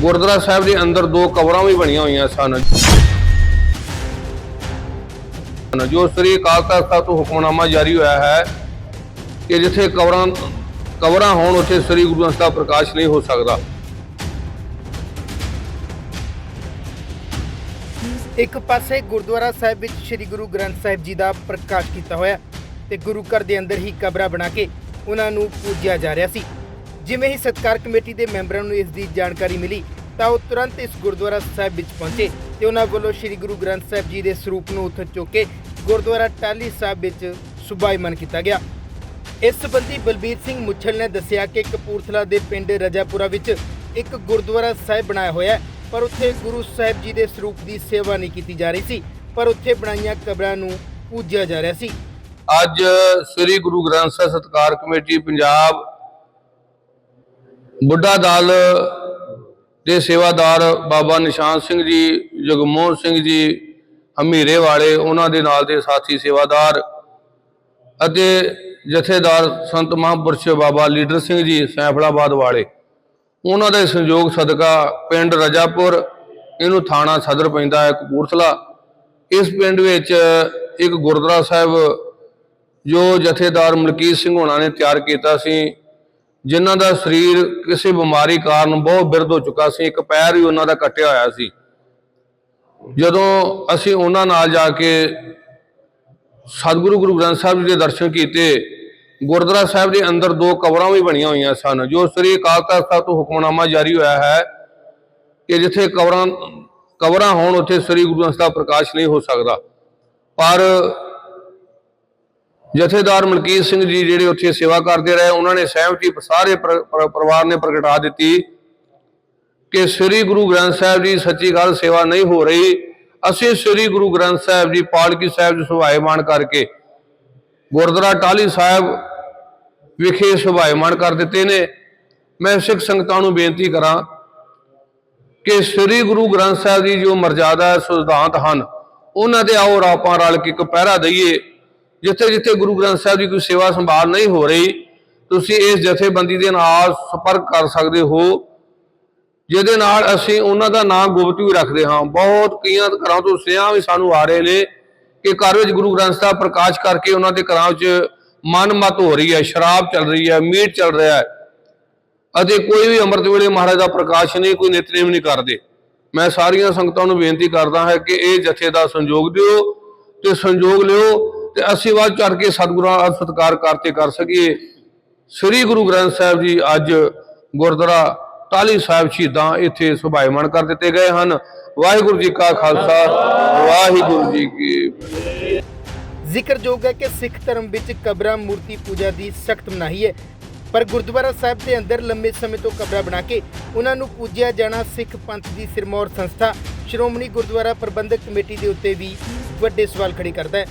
ਗੁਰਦੁਆਰਾ ਸਾਹਿਬ ਦੇ ਅੰਦਰ ਦੋ ਕਬਰਾਂ ਵੀ ਬਣੀਆਂ ਹੋਈਆਂ ਸਨ। ਜੋ ਸ੍ਰੀ ਅਕਾਲ ਤਖਤ ਸਾਹਿਬ ਤੋਂ ਹੁਕਮਨਾਮਾ ਜਾਰੀ ਹੋਇਆ ਹੈ ਕਿ ਜਿੱਥੇ ਕਬਰਾਂ ਕਬਰਾਂ ਹੋਣ, ਉੱਥੇ ਸ੍ਰੀ ਗੁਰੂ ਗ੍ਰੰਥ ਸਾਹਿਬ ਪ੍ਰਕਾਸ਼ ਨਹੀਂ ਹੋ ਸਕਦਾ। ਇੱਕ ਪਾਸੇ ਗੁਰਦੁਆਰਾ ਸਾਹਿਬ ਵਿੱਚ ਸ੍ਰੀ ਗੁਰੂ ਗ੍ਰੰਥ ਸਾਹਿਬ ਜੀ ਦਾ ਪ੍ਰਕਾਸ਼ ਕੀਤਾ ਹੋਇਆ ਤੇ ਗੁਰੂ ਘਰ ਦੇ ਅੰਦਰ ਹੀ ਕਬਰਾਂ ਬਣਾ ਕੇ ਉਹਨਾਂ ਨੂੰ ਪੂਜਿਆ ਜਾ ਰਿਹਾ ਸੀ। ਜਿਵੇਂ ਹੀ ਸਤਕਾਰ ਕਮੇਟੀ ਦੇ ਮੈਂਬਰਾਂ ਨੂੰ ਇਸ ਦੀ ਜਾਣਕਾਰੀ ਮਿਲੀ ਤਾਂ ਉਹ ਤੁਰੰਤ ਇਸ ਗੁਰਦੁਆਰਾ ਸਾਹਿਬ ਵਿੱਚ ਪਹੁੰਚੇ ਤੇ ਉਹਨਾਂ ਵੱਲੋਂ ਸ੍ਰੀ ਗੁਰੂ ਗ੍ਰੰਥ ਸਾਹਿਬ ਜੀ ਦੇ ਸਰੂਪ ਨੂੰ ਉੱਥੇ ਚੁੱਕ ਕੇ ਗੁਰਦੁਆਰਾ ਟਾਲੀ ਸਾਹਿਬ ਵਿੱਚ ਸੁਭਾਈਮਨ ਕੀਤਾ ਗਿਆ। ਇਸ ਸੰਬੰਧੀ ਬਲਬੀਰ ਸਿੰਘ ਮੁੱਛਲ ਨੇ ਦੱਸਿਆ ਕਿ ਕਪੂਰਥਲਾ ਦੇ ਪਿੰਡ ਰਜਾਪੁਰਾ ਵਿੱਚ ਇੱਕ ਗੁਰਦੁਆਰਾ ਸਾਹਿਬ ਬਣਾਇਆ ਹੋਇਆ ਪਰ ਉੱਥੇ ਗੁਰੂ ਸਾਹਿਬ ਜੀ ਦੇ ਸਰੂਪ ਦੀ ਸੇਵਾ ਨਹੀਂ ਕੀਤੀ ਜਾ ਰਹੀ ਸੀ, ਪਰ ਉੱਥੇ ਬਣਾਈਆਂ ਕਬਰਾਂ ਨੂੰ ਪੂਜਿਆ ਜਾ ਰਿਹਾ ਸੀ। ਅੱਜ ਸ੍ਰੀ ਗੁਰੂ ਗ੍ਰੰਥ ਸਾਹਿਬ ਸਤਕਾਰ ਕਮੇਟੀ ਪੰਜਾਬ ਬੁੱਢਾ ਦਲ ਦੇ ਸੇਵਾਦਾਰ ਬਾਬਾ ਨਿਸ਼ਾਨ ਸਿੰਘ ਜੀ, ਜਗਮੋਹਨ ਸਿੰਘ ਜੀ, ਹਮੀਰੇ ਵਾਲੇ, ਉਹਨਾਂ ਦੇ ਨਾਲ ਦੇ ਸਾਥੀ ਸੇਵਾਦਾਰ ਅਤੇ ਜਥੇਦਾਰ ਸੰਤ ਮਹਾਂਪੁਰਸ਼ ਬਾਬਾ ਲੀਡਰ ਸਿੰਘ ਜੀ, ਸੈਫਲਾਬਾਦ ਵਾਲੇ। ਉਹਨਾਂ ਦੇ ਸੰਯੋਗ ਸਦਕਾ ਪਿੰਡ ਰਜਾਪੁਰ, ਇਹਨੂੰ ਥਾਣਾ ਸਦਰ ਪੈਂਦਾ ਹੈ ਕਪੂਰਥਲਾ। ਇਸ ਪਿੰਡ ਵਿੱਚ ਇੱਕ ਗੁਰਦੁਆਰਾ ਸਾਹਿਬ ਜੋ ਜਥੇਦਾਰ ਮਲਕੀਤ ਸਿੰਘ ਹੋਣਾ ਨੇ ਤਿਆਰ ਕੀਤਾ ਸੀ। ਜਿਨ੍ਹਾਂ ਦਾ ਸਰੀਰ ਕਿਸੇ ਬਿਮਾਰੀ ਕਾਰਨ ਬਹੁਤ ਬਿਰਧ ਹੋ ਚੁੱਕਾ ਸੀ, ਇੱਕ ਪੈਰ ਵੀ ਉਹਨਾਂ ਦਾ ਕੱਟਿਆ ਹੋਇਆ ਸੀ। ਜਦੋਂ ਅਸੀਂ ਉਹਨਾਂ ਨਾਲ ਜਾ ਕੇ ਸਤਿਗੁਰੂ ਗੁਰੂ ਗ੍ਰੰਥ ਸਾਹਿਬ ਜੀ ਦੇ ਦਰਸ਼ਨ ਕੀਤੇ, ਗੁਰਦੁਆਰਾ ਸਾਹਿਬ ਦੇ ਅੰਦਰ ਦੋ ਕਬਰਾਂ ਵੀ ਬਣੀਆਂ ਹੋਈਆਂ ਸਨ, ਜੋ ਸ੍ਰੀ ਅਕਾਲ ਤਖਤ ਸਾਹਿਬ ਤੋਂ ਹੁਕਮਨਾਮਾ ਜਾਰੀ ਹੋਇਆ ਹੈ ਕਿ ਜਿੱਥੇ ਕਬਰਾਂ ਕਬਰਾਂ ਹੋਣ, ਉੱਥੇ ਸ੍ਰੀ ਗੁਰੂ ਗ੍ਰੰਥ ਸਾਹਿਬ ਪ੍ਰਕਾਸ਼ ਨਹੀਂ ਹੋ ਸਕਦਾ। ਪਰ ਜਥੇਦਾਰ ਮਲਕੀਤ ਸਿੰਘ ਜੀ ਜਿਹੜੇ ਉੱਥੇ ਸੇਵਾ ਕਰਦੇ ਰਹੇ, ਉਹਨਾਂ ਨੇ ਸਹਿਮਤੀ ਸਾਰੇ ਪਰ- ਪਰਿਵਾਰ ਨੇ ਪ੍ਰਗਟਾ ਦਿੱਤੀ ਕਿ ਸ੍ਰੀ ਗੁਰੂ ਗ੍ਰੰਥ ਸਾਹਿਬ ਜੀ ਸੱਚੀ ਗੱਲ ਸੇਵਾ ਨਹੀਂ ਹੋ ਰਹੀ। ਅਸੀਂ ਸ੍ਰੀ ਗੁਰੂ ਗ੍ਰੰਥ ਸਾਹਿਬ ਜੀ, ਪਾਲਕੀ ਸਾਹਿਬ ਜੀ ਸੁਭਾਏਮਾਨ ਕਰਕੇ ਗੁਰਦੁਆਰਾ ਟਾਲੀ ਸਾਹਿਬ ਵਿਖੇ ਸੁਭਾਏਮਾਨ ਕਰ ਦਿੱਤੇ ਨੇ। ਮੈਂ ਸਿੱਖ ਸੰਗਤਾਂ ਨੂੰ ਬੇਨਤੀ ਕਰਾਂ ਕਿ ਸ੍ਰੀ ਗੁਰੂ ਗ੍ਰੰਥ ਸਾਹਿਬ ਜੀ ਜੋ ਮਰਜ਼ਾਦਾ ਸਿਧਾਂਤ ਹਨ, ਉਹਨਾਂ ਦੇ ਆਓ ਆਪਾਂ ਰਲ ਕੇ ਇੱਕ ਪਹਿਰਾ ਦਈਏ। ਜਿੱਥੇ ਜਿੱਥੇ ਗੁਰੂ ਗ੍ਰੰਥ ਸਾਹਿਬ ਦੀ ਕੋਈ ਸੇਵਾ ਸੰਭਾਲ ਨਹੀਂ ਹੋ ਰਹੀ, ਤੁਸੀਂ ਇਸ ਜਥੇਬੰਦੀ ਦੇ ਨਾਲ ਸੰਪਰਕ ਕਰ ਸਕਦੇ ਹੋ, ਜਿਹਦੇ ਨਾਲ ਅਸੀਂ ਉਹਨਾਂ ਦਾ ਨਾਮ ਗੁਪਤ ਵੀ ਰੱਖਦੇ ਹਾਂ। ਬਹੁਤ ਕਈਆਂ ਘਰਾਂ ਤੋਂ ਸੁਨੇਹਾ ਵੀ ਸਾਨੂੰ ਆ ਰਹੇ ਨੇ ਕਿ ਘਰ ਵਿੱਚ ਗੁਰੂ ਗ੍ਰੰਥ ਸਾਹਿਬ ਪ੍ਰਕਾਸ਼ ਕਰਕੇ ਉਹਨਾਂ ਦੇ ਘਰਾਂ ਵਿੱਚ ਮਨਮਤ ਹੋ ਰਹੀ ਹੈ, ਸ਼ਰਾਬ ਚੱਲ ਰਹੀ ਹੈ, ਮੀਟ ਚੱਲ ਰਿਹਾ ਹੈ। ਅਤੇ ਕੋਈ ਵੀ ਅੰਮ੍ਰਿਤ ਵੇਲੇ ਮਹਾਰਾਜ ਦਾ ਪ੍ਰਕਾਸ਼ ਨਹੀਂ, ਕੋਈ ਨਿਤਨੇਮ ਨਹੀਂ ਕਰਦੇ। ਮੈਂ ਸਾਰੀਆਂ ਸੰਗਤਾਂ ਨੂੰ ਬੇਨਤੀ ਕਰਦਾ ਹਾਂ ਕਿ ਇਹ ਜਥੇ ਦਾ ਸੰਯੋਗ ਦਿਓ ਤੇ ਸੰਯੋਗ ਲਿਓ। ਤੇ ਅਸੀਂ ਵੱਧ ਚੜ ਕੇ ਸਤਿਗੁਰਾਂ ਦਾ ਸਤਿਕਾਰ ਕਰਤੇ ਕਰ ਸਕੀਏ। ਸ੍ਰੀ ਗੁਰੂ ਗ੍ਰੰਥ ਸਾਹਿਬ ਜੀ ਅੱਜ ਗੁਰਦੁਆਰਾ ਟਾਲੀ ਸਾਹਿਬ ਸ਼ਹੀਦਾਂ ਇੱਥੇ ਸੁਭਾਈਮਾਨ ਕਰ ਦਿੱਤੇ ਗਏ ਹਨ। ਵਾਹਿਗੁਰੂ ਜੀ ਕਾ ਖਾਲਸਾ, ਵਾਹਿਗੁਰੂ ਜੀ ਕੀ ਜ਼ਿਕਰਯੋਗ ਹੈ ਕਿ ਸਿੱਖ ਧਰਮ ਵਿੱਚ ਕਬਰਾਂ ਮੂਰਤੀ ਪੂਜਾ ਦੀ ਸਖਤ ਮਨਾਹੀ ਹੈ। ਪਰ ਗੁਰਦੁਆਰਾ ਸਾਹਿਬ ਦੇ ਅੰਦਰ ਲੰਮੇ ਸਮੇਂ ਤੋਂ ਕਬਰਾਂ ਬਣਾ ਕੇ ਉਹਨਾਂ ਨੂੰ ਪੂਜਿਆ ਜਾਣਾ ਸਿੱਖ ਪੰਥ ਦੀ ਸਿਰਮੌਰ ਸੰਸਥਾ ਸ਼੍ਰੋਮਣੀ ਗੁਰਦੁਆਰਾ ਪ੍ਰਬੰਧਕ ਕਮੇਟੀ ਦੇ ਉੱਤੇ ਵੀ ਵੱਡੇ ਸਵਾਲ ਖੜੇ ਕਰਦਾ ਹੈ।